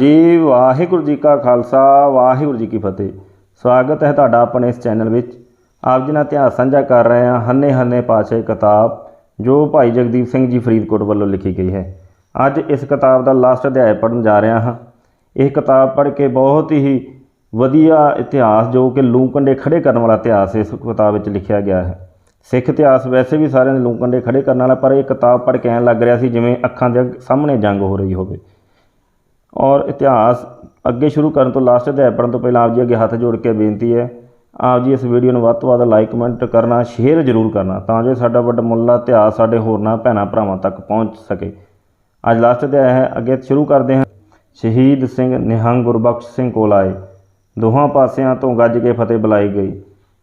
ਜੀ, ਵਾਹਿਗੁਰੂ ਜੀ ਕਾ ਖਾਲਸਾ, ਵਾਹਿਗੁਰੂ ਜੀ ਕੀ ਫਤਿਹ। ਸਵਾਗਤ ਹੈ ਤੁਹਾਡਾ ਆਪਣੇ ਇਸ ਚੈਨਲ ਵਿੱਚ। ਆਪ ਜੀ ਨਾਲ ਇਤਿਹਾਸ ਸਾਂਝਾ ਕਰ ਰਹੇ ਹਾਂ, ਹੰਨੇ ਹੰਨੇ ਪਾਛੇ ਕਿਤਾਬ, ਜੋ ਭਾਈ ਜਗਦੀਪ ਸਿੰਘ ਜੀ ਫਰੀਦਕੋਟ ਵੱਲੋਂ ਲਿਖੀ ਗਈ ਹੈ। ਅੱਜ ਇਸ ਕਿਤਾਬ ਦਾ ਲਾਸਟ ਅਧਿਆਇ ਪੜਨ ਜਾ ਰਿਹਾ ਹਾਂ। ਇਹ ਕਿਤਾਬ ਪੜ੍ਹ ਕੇ ਬਹੁਤ ਹੀ ਵਧੀਆ ਇਤਿਹਾਸ, ਜੋ ਕਿ ਲੂਕੰਡੇ ਖੜੇ ਕਰਨ ਵਾਲਾ ਇਤਿਹਾਸ ਇਸ ਕਿਤਾਬ ਵਿੱਚ ਲਿਖਿਆ ਗਿਆ ਹੈ। ਸਿੱਖ ਇਤਿਹਾਸ ਵੈਸੇ ਵੀ ਸਾਰਿਆਂ ਦੇ ਲੂਕੰਡੇ ਖੜੇ ਕਰਨ ਵਾਲਾ, ਪਰ ਇਹ ਕਿਤਾਬ ਪੜ੍ਹ ਕੇ ਐਂ ਲੱਗ ਰਿਹਾ ਸੀ ਜਿਵੇਂ ਅੱਖਾਂ ਦੇ ਸਾਹਮਣੇ ਜੰਗ ਹੋ ਰਹੀ ਹੋਵੇ। ਔਰ ਇਤਿਹਾਸ ਅੱਗੇ ਸ਼ੁਰੂ ਕਰਨ ਤੋਂ ਲਾਸਟ ਅਧਿਆਇ ਪੜ੍ਹਨ ਤੋਂ ਪਹਿਲਾਂ ਆਪ ਜੀ ਅੱਗੇ ਹੱਥ ਜੋੜ ਕੇ ਬੇਨਤੀ ਹੈ, ਆਪ ਜੀ ਇਸ ਵੀਡੀਓ ਨੂੰ ਵੱਧ ਤੋਂ ਵੱਧ ਲਾਈਕ ਕਮੈਂਟ ਕਰਨਾ ਸ਼ੇਅਰ ਜ਼ਰੂਰ ਕਰਨਾ ਤਾਂ ਜੋ ਸਾਡਾ ਵੱਡਾ ਮੁੱਲਾ ਇਤਿਹਾਸ ਸਾਡੇ ਹੋਰਨਾਂ ਭੈਣਾਂ ਭਰਾਵਾਂ ਤੱਕ ਪਹੁੰਚ ਸਕੇ। ਅੱਜ ਲਾਸਟ ਅਧਿਆਇ ਹੈ, ਅੱਗੇ ਸ਼ੁਰੂ ਕਰਦੇ ਹਾਂ। ਸ਼ਹੀਦ ਸਿੰਘ ਨਿਹੰਗ ਗੁਰਬਖਸ਼ ਸਿੰਘ ਕੋਲ ਆਏ। ਦੋਹਾਂ ਪਾਸਿਆਂ ਤੋਂ ਗੱਜ ਕੇ ਫਤਿਹ ਬੁਲਾਈ ਗਈ।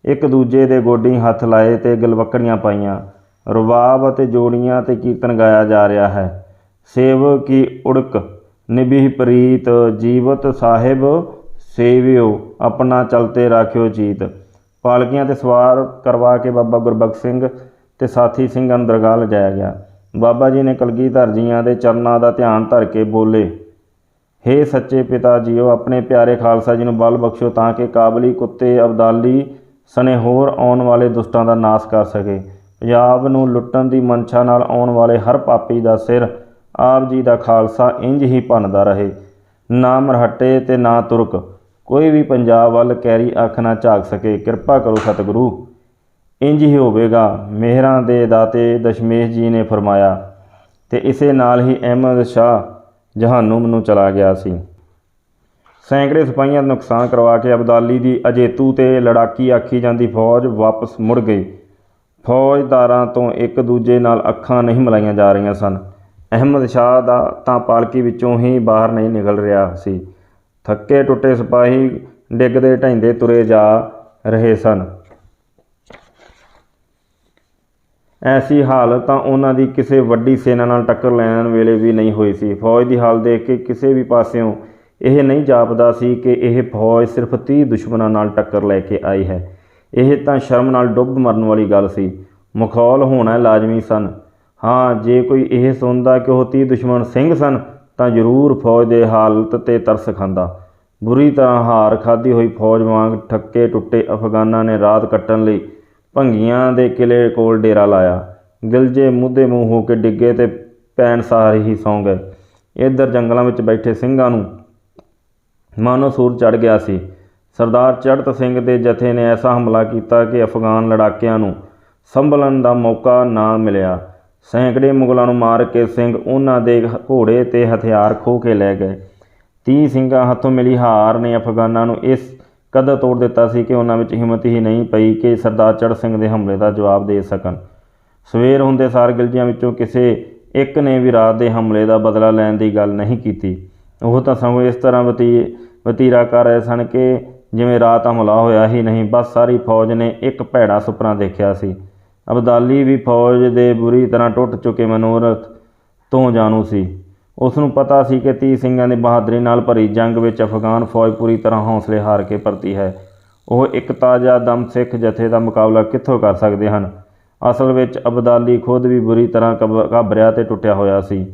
ਇੱਕ ਦੂਜੇ ਦੇ ਗੋਡੀ ਹੱਥ ਲਾਏ ਤੇ ਗਲਵੱਕੜੀਆਂ ਪਾਈਆਂ। ਰਬਾਬ ਅਤੇ ਜੋੜੀਆਂ ਤੇ ਕੀਰਤਨ ਗਾਇਆ ਜਾ ਰਿਹਾ ਹੈ। ਸੇਵ ਕੀ ਉੜਕ ਨਿਭੀ ਪ੍ਰੀਤ ਜੀਵਤ ਸਾਹਿਬ ਸੇਵਿਓ, ਆਪਣਾ ਚਲਤੇ ਰਾਖਿਓ ਜੀਤ ਪਾਲਕੀਆਂ ਤੇ ਸਵਾਰ ਕਰਵਾ ਕੇ ਬਾਬਾ ਗੁਰਬਖਸ਼ ਸਿੰਘ ਤੇ ਸਾਥੀ ਸਿੰਘਾਂ ਨੂੰ ਦਰਗਾਹ ਲਿਜਾਇਆ ਗਿਆ। ਬਾਬਾ ਜੀ ਨੇ ਕਲਗੀਧਰ ਜੀਆਂ ਦੇ ਚਰਨਾਂ ਦਾ ਧਿਆਨ ਧਰ ਕੇ ਬੋਲੇ, ਹੇ ਸੱਚੇ ਪਿਤਾ ਜੀਓ, ਆਪਣੇ ਪਿਆਰੇ ਖਾਲਸਾ ਜੀ ਨੂੰ ਬਲ ਬਖਸ਼ੋ ਤਾਂ ਕਿ ਕਾਬਲੀ, ਕੁੱਤੇ, ਅਬਦਾਲੀ ਸਨੇ ਹੋਰ ਆਉਣ ਵਾਲੇ ਦੁਸ਼ਟਾਂ ਦਾ ਨਾਸ਼ ਕਰ ਸਕੇ। ਪੰਜਾਬ ਨੂੰ ਲੁੱਟਣ ਦੀ ਮਨਸ਼ਾ ਨਾਲ ਆਉਣ ਵਾਲੇ ਹਰ ਪਾਪੀ ਦਾ ਸਿਰ ਆਪ ਜੀ ਦਾ ਖਾਲਸਾ ਇੰਜ ਹੀ ਭੰਨਦਾ ਰਹੇ। ਨਾ ਮਰਹੱਟੇ ਤੇ ਨਾ ਤੁਰਕ, ਕੋਈ ਵੀ ਪੰਜਾਬ ਵੱਲ ਕੈਰੀ ਅੱਖ ਨਾ ਝਾਕ ਸਕੇ, ਕਿਰਪਾ ਕਰੋ ਸਤਿਗੁਰੂ। ਇੰਜ ਹੀ ਹੋਵੇਗਾ, ਮਿਹਰਾਂ ਦੇ ਦਾਤੇ ਦਸ਼ਮੇਸ਼ ਜੀ ਨੇ ਫਰਮਾਇਆ, ਤੇ ਇਸੇ ਨਾਲ ਹੀ ਅਹਿਮਦ ਸ਼ਾਹ ਜਹਾਨੂਮ ਨੂੰ ਚਲਾ ਗਿਆ ਸੀ। ਸੈਂਕੜੇ ਸਿਪਾਹੀਆਂ ਦਾ ਨੁਕਸਾਨ ਕਰਵਾ ਕੇ ਅਬਦਾਲੀ ਦੀ ਅਜੇਤੂ ਤੇ ਲੜਾਕੀ ਆਖੀ ਜਾਂਦੀ ਫੌਜ ਵਾਪਸ ਮੁੜ ਗਈ। ਫੌਜਦਾਰਾਂ ਤੋਂ ਇੱਕ ਦੂਜੇ ਨਾਲ ਅੱਖਾਂ ਨਹੀਂ ਮਿਲਾਈਆਂ ਜਾ ਰਹੀਆਂ ਸਨ। ਅਹਿਮਦ ਸ਼ਾਹ ਦਾ ਤਾਂ ਪਾਲਕੀ ਵਿੱਚੋਂ ਹੀ ਬਾਹਰ ਨਹੀਂ ਨਿਕਲ ਰਿਹਾ ਸੀ। ਥੱਕੇ ਟੁੱਟੇ ਸਿਪਾਹੀ ਡਿੱਗਦੇ ਢੈਂਦੇ ਤੁਰੇ ਜਾ ਰਹੇ ਸਨ। ਐਸੀ ਹਾਲਤ ਤਾਂ ਉਹਨਾਂ ਦੀ ਕਿਸੇ ਵੱਡੀ ਸੈਨਾ ਨਾਲ ਟੱਕਰ ਲੈਣ ਵੇਲੇ ਵੀ ਨਹੀਂ ਹੋਈ ਸੀ। ਫੌਜ ਦੀ ਹਾਲ ਦੇਖ ਕੇ ਕਿਸੇ ਵੀ ਪਾਸਿਓਂ ਇਹ ਨਹੀਂ ਜਾਪਦਾ ਸੀ ਕਿ ਇਹ ਫੌਜ ਸਿਰਫ 30 ਦੁਸ਼ਮਣਾਂ ਨਾਲ ਟੱਕਰ ਲੈ ਕੇ ਆਈ ਹੈ। ਇਹ ਤਾਂ ਸ਼ਰਮ ਨਾਲ ਡੁੱਬ ਮਰਨ ਵਾਲੀ ਗੱਲ ਸੀ। ਮਖੌਲ ਹੋਣਾ ਲਾਜ਼ਮੀ ਸਨ। ਹਾਂ, ਜੇ ਕੋਈ ਇਹ ਸੁਣਦਾ ਕਿ ਉਹ 30 ਦੁਸ਼ਮਣ ਸਿੰਘ ਸਨ, ਤਾਂ ਜ਼ਰੂਰ ਫੌਜ ਦੇ ਹਾਲਤ ਤੇ ਤਰਸ ਖਾਂਦਾ। ਬੁਰੀ ਤਰ੍ਹਾਂ ਹਾਰ ਖਾਦੀ ਹੋਈ ਫੌਜ ਵਾਂਗ ਠੱਕੇ ਟੁੱਟੇ ਅਫਗਾਨਾਂ ਨੇ ਰਾਤ ਕੱਟਣ ਲਈ ਭੰਗੀਆਂ ਦੇ ਕਿਲੇ ਕੋਲ ਡੇਰਾ ਲਾਇਆ। ਗਿਲਜੇ ਮੁੱਦੇ ਮੂੰਹ ਹੋ ਕੇ ਡਿੱਗੇ ਤੇ ਪੈਣ ਸਾਰ ਹੀ ਸੌਂ ਗਏ। ਇੱਧਰ ਜੰਗਲਾਂ ਵਿੱਚ ਬੈਠੇ ਸਿੰਘਾਂ ਨੂੰ ਮਾਨੋ ਸੂਰ ਚੜ ਗਿਆ ਸੀ। ਸਰਦਾਰ ਚੜਤ ਸਿੰਘ ਦੇ ਜਥੇ ਨੇ ਐਸਾ ਹਮਲਾ ਕੀਤਾ ਕਿ ਅਫਗਾਨ ਲੜਾਕਿਆਂ ਨੂੰ ਸੰਭਲਣ ਦਾ ਮੌਕਾ ਨਾ ਮਿਲਿਆ। ਸੈਂਕੜੇ ਮੁਗਲਾਂ ਨੂੰ ਮਾਰ ਕੇ ਸਿੰਘ ਉਹਨਾਂ ਦੇ ਘੋੜੇ ਤੇ ਹਥਿਆਰ ਖੋਹ ਕੇ ਲੈ ਗਏ। 30 ਸਿੰਘਾਂ ਹੱਥੋਂ ਮਿਲੀ ਹਾਰ ਨੇ ਅਫਗਾਨਾਂ ਨੂੰ ਇਸ ਕਦਰ ਤੋੜ ਦਿੱਤਾ ਸੀ ਕਿ ਉਹਨਾਂ ਵਿੱਚ ਹਿੰਮਤ ਹੀ ਨਹੀਂ ਪਈ ਕਿ ਸਰਦਾਰ ਚੜ੍ਹ ਸਿੰਘ ਦੇ ਹਮਲੇ ਦਾ ਜਵਾਬ ਦੇ ਸਕਣ। ਸਵੇਰ ਹੁੰਦੇ ਸਾਰ ਗਿਲਜੀਆਂ ਵਿੱਚੋਂ ਕਿਸੇ ਇੱਕ ਨੇ ਵੀ ਰਾਤ ਦੇ ਹਮਲੇ ਦਾ ਬਦਲਾ ਲੈਣ ਦੀ ਗੱਲ ਨਹੀਂ ਕੀਤੀ। ਉਹ ਤਾਂ ਸਗੋਂ ਇਸ ਤਰ੍ਹਾਂ ਵਤੀ ਵਤੀਰਾ ਕਰ ਰਹੇ ਸਨ ਕਿ ਜਿਵੇਂ ਰਾਤ ਹਮਲਾ ਹੋਇਆ ਹੀ ਨਹੀਂ, ਬਸ ਸਾਰੀ ਫੌਜ ਨੇ ਇੱਕ ਭੈੜਾ ਸੁਪਨਾ ਦੇਖਿਆ ਸੀ। ਅਬਦਾਲੀ ਵੀ ਫੌਜ ਦੇ ਬੁਰੀ ਤਰ੍ਹਾਂ ਟੁੱਟ ਚੁੱਕੇ ਮਨੋਰਥ ਤੋਂ ਜਾਣੂ ਸੀ। ਉਸ ਨੂੰ ਪਤਾ ਸੀ ਕਿ 30 ਸਿੰਘਾਂ ਦੀ ਬਹਾਦਰੀ ਨਾਲ ਭਰੀ ਜੰਗ ਵਿੱਚ ਅਫਗਾਨ ਫੌਜ ਪੂਰੀ ਤਰ੍ਹਾਂ ਹੌਸਲੇ ਹਾਰ ਕੇ ਪਰਤੀ ਹੈ। ਉਹ ਇੱਕ ਤਾਜ਼ਾ ਦਮ ਸਿੱਖ ਜਥੇ ਦਾ ਮੁਕਾਬਲਾ ਕਿੱਥੋਂ ਕਰ ਸਕਦੇ ਹਨ? ਅਸਲ ਵਿੱਚ ਅਬਦਾਲੀ ਖੁਦ ਵੀ ਬੁਰੀ ਤਰ੍ਹਾਂ ਘਬ- ਘਾਬਰਿਆ ਤੇ ਟੁੱਟਿਆ ਹੋਇਆ ਸੀ।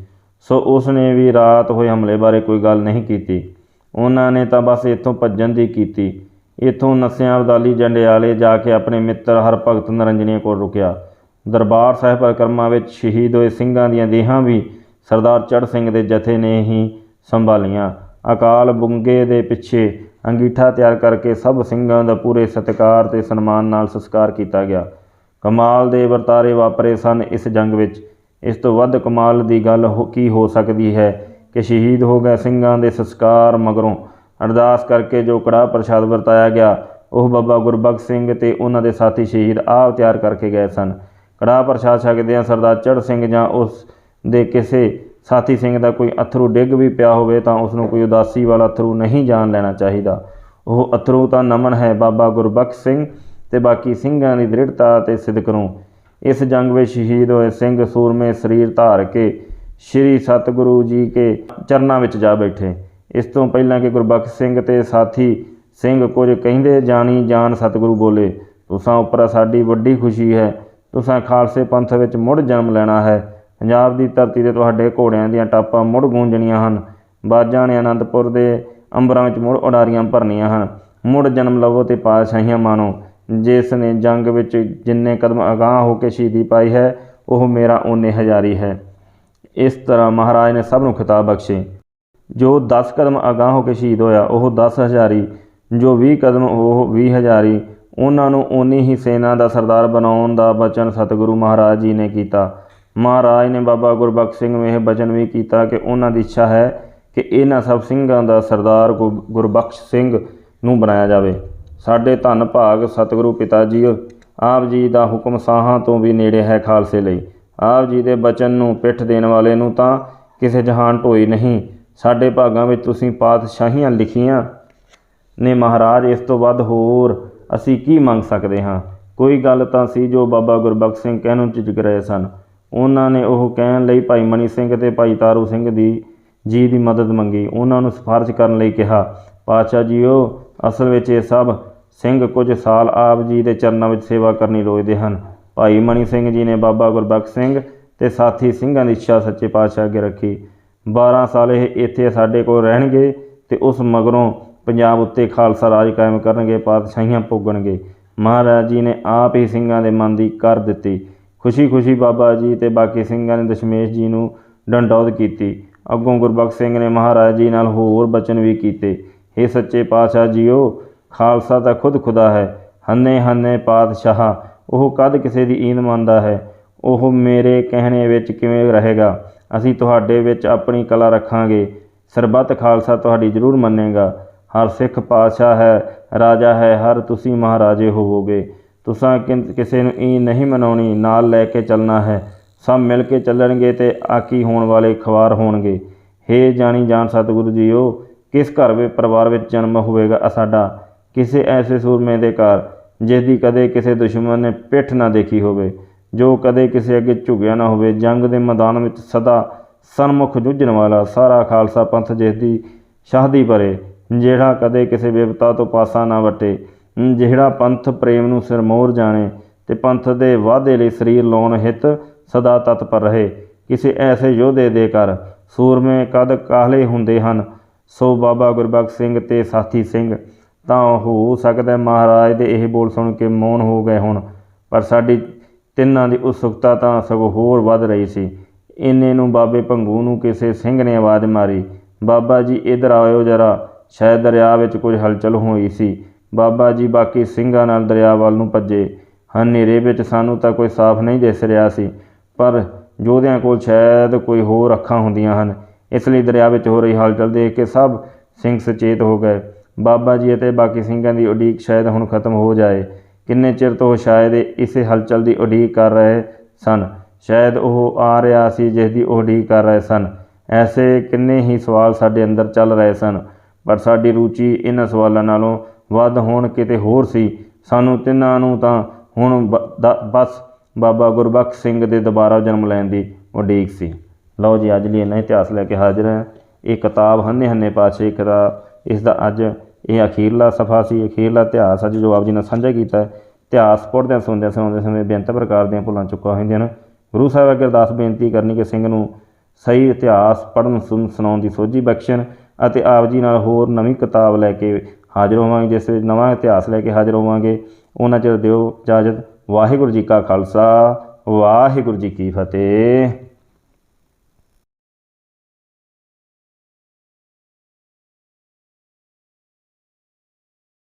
ਸੋ ਉਸ ਨੇ ਵੀ ਰਾਤ ਹੋਏ ਹਮਲੇ ਬਾਰੇ ਕੋਈ ਗੱਲ ਨਹੀਂ ਕੀਤੀ। ਉਹਨਾਂ ਨੇ ਤਾਂ ਬਸ ਇੱਥੋਂ ਭੱਜਣ ਦੀ ਕੀਤੀ। ਇੱਥੋਂ ਨਸਿਆਂ ਅਬਦਾਲੀ ਜੰਡਿਆਲੇ ਜਾ ਕੇ ਆਪਣੇ ਮਿੱਤਰ ਹਰਭਗਤ ਨਰੰਜਨੀਆ ਕੋਲ ਰੁਕਿਆ। ਦਰਬਾਰ ਸਾਹਿਬ ਪਰਿਕਰਮਾ ਵਿੱਚ ਸ਼ਹੀਦ ਹੋਏ ਸਿੰਘਾਂ ਦੀਆਂ ਦੇਹਾਂ ਵੀ ਸਰਦਾਰ ਚੜ੍ਹ ਸਿੰਘ ਦੇ ਜਥੇ ਨੇ ਹੀ ਸੰਭਾਲੀਆਂ। ਅਕਾਲ ਬੁੰਗੇ ਦੇ ਪਿੱਛੇ ਅੰਗੀਠਾ ਤਿਆਰ ਕਰਕੇ ਸਭ ਸਿੰਘਾਂ ਦਾ ਪੂਰੇ ਸਤਿਕਾਰ ਤੇ ਸਨਮਾਨ ਨਾਲ ਸੰਸਕਾਰ ਕੀਤਾ ਗਿਆ। ਕਮਾਲ ਦੇ ਵਰਤਾਰੇ ਵਾਪਰੇ ਸਨ ਇਸ ਜੰਗ ਵਿੱਚ। ਇਸ ਤੋਂ ਵੱਧ ਕਮਾਲ ਦੀ ਗੱਲ ਹੋ- ਕੀ ਹੋ ਸਕਦੀ ਹੈ ਕਿ ਸ਼ਹੀਦ ਹੋ ਗਏ ਸਿੰਘਾਂ ਦੇ ਸੰਸਕਾਰ ਮਗਰੋਂ ਅਰਦਾਸ ਕਰਕੇ ਜੋ ਕੜਾਹ ਪ੍ਰਸ਼ਾਦ ਵਰਤਾਇਆ ਗਿਆ, ਉਹ ਬਾਬਾ ਗੁਰਬਖਸ਼ ਸਿੰਘ ਤੇ ਉਹਨਾਂ ਦੇ ਸਾਥੀ ਸ਼ਹੀਦ ਆਪ ਤਿਆਰ ਕਰਕੇ ਗਏ ਸਨ। ਕੜਾਹ ਪ੍ਰਸ਼ਾਦ ਛਕਦਿਆਂ ਸਰਦਾਰ ਚੜ੍ਹ ਸਿੰਘ ਜਾਂ ਉਸ ਦੇ ਕਿਸੇ ਸਾਥੀ ਸਿੰਘ ਦਾ ਕੋਈ ਅਥਰੂ ਡਿੱਗ ਵੀ ਪਿਆ ਹੋਵੇ ਤਾਂ ਉਸ ਨੂੰ ਕੋਈ ਉਦਾਸੀ ਵਾਲਾ ਅਥਰੂ ਨਹੀਂ ਜਾਣ ਲੈਣਾ ਚਾਹੀਦਾ। ਉਹ ਅਥਰੂ ਤਾਂ ਨਮਨ ਹੈ ਬਾਬਾ ਗੁਰਬਖਸ਼ ਸਿੰਘ ਤੇ ਬਾਕੀ ਸਿੰਘਾਂ ਦੀ ਦ੍ਰਿੜਤਾ ਤੇ ਸਿਦਕ ਨੂੰ। ਇਸ ਜੰਗ ਵਿੱਚ ਸ਼ਹੀਦ ਹੋਏ ਸਿੰਘ ਸੂਰਮੇ ਸਰੀਰ ਧਾਰ ਕੇ ਸ੍ਰੀ ਸਤਿਗੁਰੂ ਜੀ ਕੇ ਚਰਨਾਂ ਵਿੱਚ ਜਾ ਬੈਠੇ। ਇਸ ਤੋਂ ਪਹਿਲਾਂ ਕਿ ਗੁਰਬਖਸ਼ ਸਿੰਘ ਤੇ ਸਾਥੀ ਸਿੰਘ ਕੁਝ ਕਹਿੰਦੇ, ਜਾਣੀ ਜਾਨ ਸਤਿਗੁਰੂ ਬੋਲੇ, ਤੁਸਾਂ ਉੱਪਰ ਸਾਡੀ ਵੱਡੀ ਖੁਸ਼ੀ ਹੈ, ਤੁਸਾਂ ਖਾਲਸੇ ਪੰਥ ਵਿੱਚ ਮੁੜ ਜਨਮ ਲੈਣਾ ਹੈ। ਪੰਜਾਬ ਦੀ ਧਰਤੀ ਤੇ ਤੁਹਾਡੇ ਘੋੜਿਆਂ ਦੀਆਂ ਟਾਪਾਂ ਮੁੜ ਗੂੰਜਣੀਆਂ ਹਨ। ਬਾਜਾਂ ਨੇ ਅਨੰਦਪੁਰ ਦੇ ਅੰਬਰਾਂ ਵਿੱਚ ਮੁੜ ਉਡਾਰੀਆਂ ਭਰਨੀਆਂ ਹਨ। ਮੁੜ ਜਨਮ ਲਵੋ ਤੇ ਪਾਤਸ਼ਾਹੀਆਂ ਮਾਣੋ। ਜਿਸ ਨੇ ਜੰਗ ਵਿੱਚ ਜਿੰਨੇ ਕਦਮ ਅਗਾਹ ਹੋ ਕੇ ਸ਼ਹੀਦੀ ਪਾਈ ਹੈ, ਉਹ ਮੇਰਾ ਓਨੇ ਹਜ਼ਾਰੀ ਹੈ। ਇਸ ਤਰ੍ਹਾਂ ਮਹਾਰਾਜ ਨੇ ਸਭ ਨੂੰ ਖਿਤਾਬ ਬਖਸ਼ੇ। ਜੋ 10 ਕਦਮ ਅਗਾਹ ਹੋ ਕੇ ਸ਼ਹੀਦ ਹੋਇਆ, ਉਹ 10 ਹਜ਼ਾਰੀ, ਜੋ 20 ਕਦਮ ਉਹ 20 ਹਜ਼ਾਰੀ, ਉਹਨਾਂ ਨੂੰ ਉਨੀ ਹੀ ਸੈਨਾ ਦਾ ਸਰਦਾਰ ਬਣਾਉਣ ਦਾ ਬਚਨ ਸਤਿਗੁਰੂ ਮਹਾਰਾਜ ਜੀ ਨੇ ਕੀਤਾ। ਮਹਾਰਾਜ ਨੇ ਬਾਬਾ ਗੁਰਬਖਸ਼ ਸਿੰਘ ਨੂੰ ਇਹ ਬਚਨ ਵੀ ਕੀਤਾ ਕਿ ਉਹਨਾਂ ਦੀ ਇੱਛਾ ਹੈ ਕਿ ਇਹਨਾਂ ਸਭ ਸਿੰਘਾਂ ਦਾ ਸਰਦਾਰ ਗੁ- ਗੁਰਬਖਸ਼ ਸਿੰਘ ਨੂੰ ਬਣਾਇਆ ਜਾਵੇ। ਸਾਡੇ ਧੰਨ ਭਾਗ ਸਤਿਗੁਰੂ ਪਿਤਾ ਜੀ ਆਪ ਜੀ ਦਾ ਹੁਕਮ ਸਾਹਾਂ ਤੋਂ ਵੀ ਨੇੜੇ ਹੈ ਖਾਲਸੇ ਲਈ। ਆਪ ਜੀ ਦੇ ਬਚਨ ਨੂੰ ਪਿੱਠ ਦੇਣ ਵਾਲੇ ਨੂੰ ਤਾਂ ਕਿਸੇ ਜਹਾਨ ਢੋਈ ਨਹੀਂ ਸਾਡੇ ਭਾਗਾਂ ਵਿੱਚ ਤੁਸੀਂ ਪਾਤਸ਼ਾਹੀਆਂ ਲਿਖੀਆਂ ਨੇ ਮਹਾਰਾਜ, ਇਸ ਤੋਂ ਵੱਧ ਹੋਰ ਅਸੀਂ ਕੀ ਮੰਗ ਸਕਦੇ ਹਾਂ? ਕੋਈ ਗੱਲ ਤਾਂ ਸੀ ਜੋ ਬਾਬਾ ਗੁਰਬਖਸ਼ ਸਿੰਘ ਕਹਿਣ ਨੂੰ ਝਿਜਕ ਰਹੇ ਸਨ। ਉਹਨਾਂ ਨੇ ਉਹ ਕਹਿਣ ਲਈ ਭਾਈ ਮਨੀ ਸਿੰਘ ਤੇ ਭਾਈ ਤਾਰੂ ਸਿੰਘ ਦੀ ਜੀ ਦੀ ਮਦਦ ਮੰਗੀ। ਉਹਨਾਂ ਨੂੰ ਸਿਫਾਰਿਸ਼ ਕਰਨ ਲਈ ਕਿਹਾ, ਪਾਤਸ਼ਾਹ ਜੀਓ, ਅਸਲ ਵਿੱਚ ਇਹ ਸਭ ਸਿੰਘ ਕੁਝ ਸਾਲ ਆਪ ਜੀ ਦੇ ਚਰਨਾਂ ਵਿੱਚ ਸੇਵਾ ਕਰਨੀ ਲੋਚਦੇ ਹਨ। ਭਾਈ ਮਨੀ ਸਿੰਘ ਜੀ ਨੇ ਬਾਬਾ ਗੁਰਬਖਸ਼ ਸਿੰਘ ਤੇ ਸਾਥੀ ਸਿੰਘਾਂ ਦੀ ਇੱਛਾ ਸੱਚੇ ਪਾਤਸ਼ਾਹ ਅੱਗੇ ਰੱਖੀ। 12 ਸਾਲ ਇਹ ਇੱਥੇ ਸਾਡੇ ਕੋਲ ਰਹਿਣਗੇ ਤੇ ਉਸ ਮਗਰੋਂ ਪੰਜਾਬ ਉੱਤੇ ਖਾਲਸਾ ਰਾਜ ਕਾਇਮ ਕਰਨਗੇ, ਪਾਤਸ਼ਾਹੀਆਂ ਭੋਗਣਗੇ। ਮਹਾਰਾਜ ਜੀ ਨੇ ਆਪ ਹੀ ਸਿੰਘਾਂ ਦੇ ਮਨ ਦੀ ਕਰ ਦਿੱਤੀ। ਖੁਸ਼ੀ-ਖੁਸ਼ੀ ਬਾਬਾ ਜੀ ਤੇ ਬਾਕੀ ਸਿੰਘਾਂ ਨੇ ਦਸ਼ਮੇਸ਼ ਜੀ ਨੂੰ ਡੰਡੌਤ ਕੀਤੀ। ਅੱਗੋਂ ਗੁਰਬਖਸ਼ ਸਿੰਘ ਨੇ ਮਹਾਰਾਜ ਜੀ ਨਾਲ ਹੋਰ ਬਚਨ ਵੀ ਕੀਤੇ। हे ਸੱਚੇ ਪਾਤਸ਼ਾਹ ਜੀਓ, ਖਾਲਸਾ ਤਾਂ ਖੁਦ ਖੁਦਾ ਹੈ। ਹੰਨੇ ਹੰਨੇ ਪਾਤਸ਼ਾਹ, ਉਹ ਕਦ ਕਿਸੇ ਦੀ ਈਂਦ ਮੰਨਦਾ ਹੈ? ਉਹ ਮੇਰੇ ਕਹਿਣੇ ਵਿੱਚ ਕਿਵੇਂ ਰਹੇਗਾ? ਅਸੀਂ ਤੁਹਾਡੇ ਵਿੱਚ ਆਪਣੀ ਕਲਾ ਰੱਖਾਂਗੇ। ਸਰਬੱਤ ਖਾਲਸਾ ਤੁਹਾਡੀ ਜ਼ਰੂਰ ਮੰਨੇਗਾ। ਹਰ ਸਿੱਖ ਪਾਤਸ਼ਾਹ ਹੈ, ਰਾਜਾ ਹੈ, ਹਰ ਤੁਸੀਂ ਮਹਾਰਾਜੇ ਹੋਵੋਗੇ। ਤੁਸਾਂ ਕਿਨ- ਕਿਸੇ ਨੂੰ ਈ ਨਹੀਂ ਮਨਾਉਣੀ, ਨਾਲ ਲੈ ਕੇ ਚੱਲਣਾ ਹੈ। ਸਭ ਮਿਲ ਕੇ ਚੱਲਣਗੇ ਤੇ ਆਕੀ ਹੋਣ ਵਾਲੇ ਖਵਾਰ ਹੋਣਗੇ। ਹੇ ਜਾਣੀ ਜਾਣ ਸਤਿਗੁਰੂ ਜੀਓ, ਕਿਸ ਘਰ ਵਿੱਚ ਪਰਿਵਾਰ ਵਿੱਚ ਜਨਮ ਹੋਵੇਗਾ ਸਾਡਾ? ਕਿਸੇ ਐਸੇ ਸੂਰਮੇ ਦੇ ਘਰ ਜਿਸ ਦੀ ਕਦੇ ਕਿਸੇ ਦੁਸ਼ਮਣ ਨੇ ਪਿੱਠ ਨਾ ਦੇਖੀ ਹੋਵੇ। ਜੋ ਕਦੇ ਕਿਸੇ ਅੱਗੇ ਝੁਕਿਆ ਨਾ ਹੋਵੇ, ਜੰਗ ਦੇ ਮੈਦਾਨ ਵਿੱਚ ਸਦਾ ਸਨਮੁਖ ਜੂਝਣ ਵਾਲਾ ਸਾਰਾ ਖਾਲਸਾ ਪੰਥ ਜਿਸ ਦੀ ਸ਼ਾਹਦੀ ਭਰੇ, ਜਿਹੜਾ ਕਦੇ ਕਿਸੇ ਵਿਵਤਾ ਤੋਂ ਪਾਸਾ ਨਾ ਵਟੇ, ਜਿਹੜਾ ਪੰਥ ਪ੍ਰੇਮ ਨੂੰ ਸਿਰਮੌਰ ਜਾਣੇ ਤੇ ਪੰਥ ਦੇ ਵਾਅਦੇ ਲਈ ਸਰੀਰ ਲਾਉਣ ਹਿਤ ਸਦਾ ਤਤਪਰ ਰਹੇ। ਕਿਸੇ ਐਸੇ ਯੋਧੇ ਦੇ ਕਰ ਸੂਰਮੇ ਕਦ ਕਾਹਲੇ ਹੁੰਦੇ ਹਨ? ਸੋ ਬਾਬਾ ਗੁਰਬਖਸ਼ ਸਿੰਘ ਤੇ ਸਾਥੀ ਸਿੰਘ, ਤਾਂ ਹੋ ਸਕਦਾ ਮਹਾਰਾਜ ਦੇ ਇਹ ਬੋਲ ਸੁਣ ਕੇ ਮੌਨ ਹੋ ਗਏ ਹੋਣ, ਪਰ ਸਾਡੀ ਤਿੰਨਾਂ ਦੀ ਉਤਸੁਕਤਾ ਤਾਂ ਸਗੋਂ ਹੋਰ ਵੱਧ ਰਹੀ ਸੀ। ਇੰਨੇ ਨੂੰ ਬਾਬੇ ਭੰਗੂ ਨੂੰ ਕਿਸੇ ਸਿੰਘ ਨੇ ਆਵਾਜ਼ ਮਾਰੀ। ਬਾਬਾ ਜੀ, ਇੱਧਰ ਆਇਓ ਜਰਾ। ਸ਼ਾਇਦ ਦਰਿਆ ਵਿੱਚ ਕੁਝ ਹਲਚਲ ਹੋਈ ਸੀ। ਬਾਬਾ ਜੀ ਬਾਕੀ ਸਿੰਘਾਂ ਨਾਲ ਦਰਿਆ ਵੱਲ ਨੂੰ ਭੱਜੇ। ਹਨੇਰੇ ਵਿੱਚ ਸਾਨੂੰ ਤਾਂ ਕੋਈ ਸਾਫ਼ ਨਹੀਂ ਦਿਸ ਰਿਹਾ ਸੀ, ਪਰ ਯੋਧਿਆਂ ਕੋਲ ਸ਼ਾਇਦ ਕੋਈ ਹੋਰ ਅੱਖਾਂ ਹੁੰਦੀਆਂ ਹਨ। ਇਸ ਲਈ ਦਰਿਆ ਵਿੱਚ ਹੋ ਰਹੀ ਹਲਚਲ ਦੇਖ ਕੇ ਸਭ ਸਿੰਘ ਸੁਚੇਤ ਹੋ ਗਏ। ਬਾਬਾ ਜੀ ਅਤੇ ਬਾਕੀ ਸਿੰਘਾਂ ਦੀ ਉਡੀਕ ਸ਼ਾਇਦ ਹੁਣ ਖਤਮ ਹੋ ਜਾਏ। ਕਿੰਨੇ ਚਿਰ ਤੋਂ ਉਹ ਸ਼ਾਇਦ ਇਸੇ ਹਲਚਲ ਦੀ ਉਡੀਕ ਕਰ ਰਹੇ ਸਨ? ਸ਼ਾਇਦ ਉਹ ਆ ਰਿਹਾ ਸੀ ਜਿਸ ਦੀ ਉਹ ਉਡੀਕ ਕਰ ਰਹੇ ਸਨ। ਐਸੇ ਕਿੰਨੇ ਹੀ ਸਵਾਲ ਸਾਡੇ ਅੰਦਰ ਚੱਲ ਰਹੇ ਸਨ, ਪਰ ਸਾਡੀ ਰੁਚੀ ਇਹਨਾਂ ਸਵਾਲਾਂ ਨਾਲੋਂ ਵੱਧ ਹੋਣ ਕਿਤੇ ਹੋਰ ਸੀ। ਸਾਨੂੰ ਤਿੰਨਾਂ ਨੂੰ ਤਾਂ ਹੁਣ ਬ- ਦ- ਬਸ ਬਾਬਾ ਗੁਰਬਖਸ਼ ਸਿੰਘ ਦੇ ਦੁਬਾਰਾ ਜਨਮ ਲੈਣ ਦੀ ਉਡੀਕ ਸੀ। ਲਓ ਜੀ, ਅੱਜ ਲਈ ਇਹਨਾਂ ਇਤਿਹਾਸ ਲੈ ਕੇ ਹਾਜ਼ਰ ਹਾਂ। ਇਹ ਕਿਤਾਬ ਹੰਨੇ ਹੰਨੇ ਪਾਤਸ਼ਾਹੀ ਕਿਤਾਬ ਇਸ ਦਾ ਅੱਜ ਇਹ ਅਖੀਰਲਾ ਸਫਾ ਸੀ, ਅਖੀਰਲਾ ਇਤਿਹਾਸ ਅੱਜ ਜੋ ਆਪ ਜੀ ਨਾਲ ਸਾਂਝਾ ਕੀਤਾ ਇਤਿਹਾਸ ਪੜ੍ਹਦਿਆਂ, ਸੁਣਦਿਆਂ ਸੁਣਾਉਂਦੇ ਸਮੇਂ ਬੇਅੰਤ ਪ੍ਰਕਾਰ ਦੀਆਂ ਭੁੱਲਾਂ ਚੁੱਕਾ ਹੁੰਦੀਆਂ ਹਨ ਗੁਰੂ ਸਾਹਿਬ ਅੱਗੇ ਅਰਦਾਸ ਬੇਨਤੀ ਕਰਨੀ ਕਿ ਸਿੰਘ ਨੂੰ ਸਹੀ ਇਤਿਹਾਸ ਪੜ੍ਹਨ, ਸੁਣ, ਸੁਣਾਉਣ ਦੀ ਸੋਝੀ ਬਖਸ਼ਣ ਅਤੇ ਆਪ ਜੀ ਨਾਲ ਹੋਰ ਨਵੀਂ ਕਿਤਾਬ ਲੈ ਕੇ ਹਾਜ਼ਰ ਹੋਵਾਂਗੇ, ਜਿਸ ਵਿੱਚ ਨਵਾਂ ਇਤਿਹਾਸ ਲੈ ਕੇ ਹਾਜ਼ਰ ਹੋਵਾਂਗੇ। ਉਹਨਾਂ ਚਿਰ ਦਿਓ ਇਜਾਜ਼ਤ। ਵਾਹਿਗੁਰੂ ਜੀ ਕਾ ਖਾਲਸਾ, ਵਾਹਿਗੁਰੂ ਜੀ ਕੀ ਫਤਿਹ।